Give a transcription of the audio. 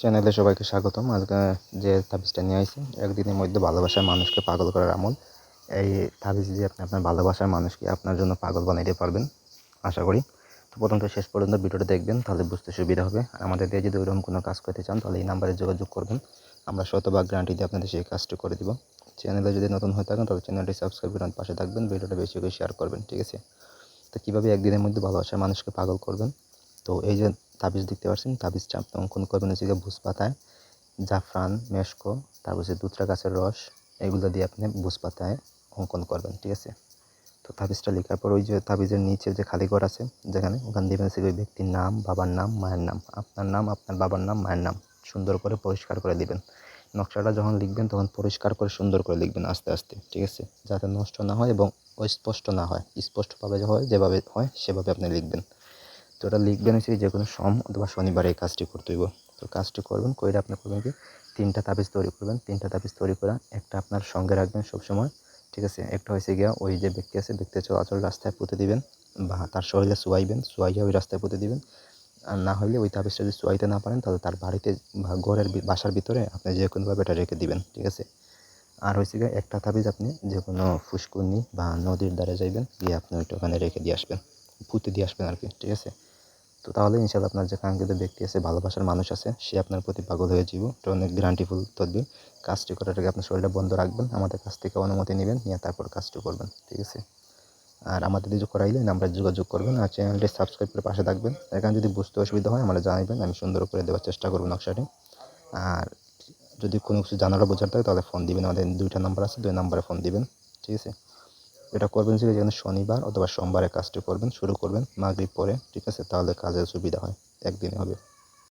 চ্যানেলে সবাইকে স্বাগতম। আজকে যে তাবিজটা নিয়ে আসছি একদিনের মধ্যে ভালোবাসার মানুষকে পাগল করার আমল। এই তাবিজ দিয়ে আপনি আপনার ভালোবাসার মানুষকে আপনার জন্য পাগল বানাইতে পারবেন, আশা করি। তো প্রথম তো শেষ পর্যন্ত ভিডিওটা দেখবেন, তাহলে বুঝতে সুবিধা হবে। আর আমাদের দিয়ে যদি ওইরকম কোনো কাজ করতে চান, তাহলে এই নাম্বারে যোগাযোগ করবেন। আমরা শতভাগ গ্যারান্টি দিয়ে আপনাদের সেই কাজটি করে দিব। চ্যানেলে যদি নতুন হয়ে থাকেন, তাহলে চ্যানেলটি সাবস্ক্রাইব করে পাশে থাকবেন, ভিডিওটা বেশি করে শেয়ার করবেন, ঠিক আছে? তো কীভাবে একদিনের মধ্যে ভালোবাসার মানুষকে পাগল করবেন? তো এই যে তাবিজ দেখতে পাচ্ছেন তাবিজটা আপনি অঙ্কন করবেন হচ্ছে ভুজ পাতায় জাফরান, মেশকো, তারপর হচ্ছে দুতরা গাছের রস, এগুলো দিয়ে আপনি ভুজ পাতায় অঙ্কন করবেন, ঠিক আছে? তো তাবিজটা লেখার পর ওই যে তাবিজের নিচে যে খালি ঘর আছে, যেখানে ওখানে দেবেন হচ্ছে ওই ব্যক্তির নাম, বাবার নাম, মায়ের নাম, আপনার নাম, আপনার বাবার নাম, মায়ের নাম সুন্দর করে পরিষ্কার করে দিবেন। নকশাটা যখন লিখবেন তখন পরিষ্কার করে সুন্দর করে লিখবেন আস্তে আস্তে, ঠিক আছে? যাতে নষ্ট না হয় এবং অস্পষ্ট না হয়, স্পষ্টভাবে হয়, যেভাবে হয় সেভাবে আপনি লিখবেন। তো ওটা লিখবেন হচ্ছে যে কোনো সম অথবা শনিবারে এই কাজটি করতে হইব। তো কাজটি করবেন, কইরা আপনি করবেন কি, তিনটা তাবিজ তৈরি করবেন। তিনটা তাবিজ তৈরি করা একটা আপনার সঙ্গে রাখবেন সবসময়, ঠিক আছে? একটা হয়েছে গিয়া ওই যে ব্যক্তি আছে, ব্যক্তি চলাচল রাস্তায় পুঁতে দিবেন বা তার শরীরে শোয়াইবেন শোয়াইয়া ওই রাস্তায় পুঁতে দিবেন। আর না হলে ওই তাবিজটা যদি শোয়াইতে না পারেন, তাহলে তার বাড়িতে বা ঘরের বাসার ভিতরে আপনি যে কোনোভাবে এটা রেখে দিবেন, ঠিক আছে? আর হয়েছে গিয়ে একটা তাবিজ আপনি যে কোনো ফুসকুনি বা নদীর দ্বারে যাইবেন, গিয়ে আপনি ওইটা ওখানে রেখে দিয়ে আসবেন, পুঁতে দিয়ে আসবেন আর কি, ঠিক আছে? তো তাহলে ইনশাল্লাহ আপনার যে কাঙ্ক্ষিত ব্যক্তি আছে, ভালোবাসার মানুষ আছে, সে আপনার প্রতি পাগল হয়ে যাব এটা অনেক গ্যারান্টিফুল তদবির। কাজটি করার আগে আপনার শরীরটা বন্ধ রাখবেন, আমাদের কাছ থেকে অনুমতি নেবেন, নিয়ে তারপর কাজটি করবেন, ঠিক আছে? আর আমাদের দিয়ে করাইলে আমরা যোগাযোগ করবেন, আর চ্যানেলটি সাবস্ক্রাইব করে পাশে থাকবেন। এখানে যদি বুঝতে অসুবিধা হয়, আমরা জানাবেন আমি সুন্দর করে দেওয়ার চেষ্টা করব নকশাটি। আর যদি কোনো কিছু জানারও বোঝার থাকে, তাহলে ফোন দিবেন। আমাদের দুইটা নাম্বার আছে, দুই নাম্বারে ফোন দিবেন, ঠিক আছে? এটা করবেন যে যেখানে শনিবার অথবা সোমবারে কাজটি করবেন, শুরু করবেন মাগরিব পরে, ঠিক আছে? তাহলে কাজের সুবিধা হয়, একদিনে হবে।